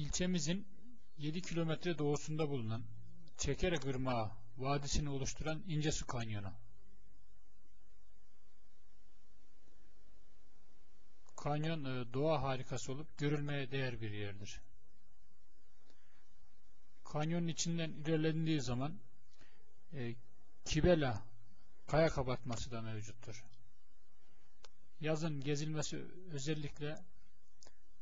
İlçemizin 7 kilometre doğusunda bulunan Çekere Irmağı vadisini oluşturan İncesu Kanyonu. Kanyon e, doğa harikası olup görülmeye değer bir yerdir. Kanyonun içinden ilerlendiği zaman e, Kibela kaya kabartması da mevcuttur. Yazın gezilmesi özellikle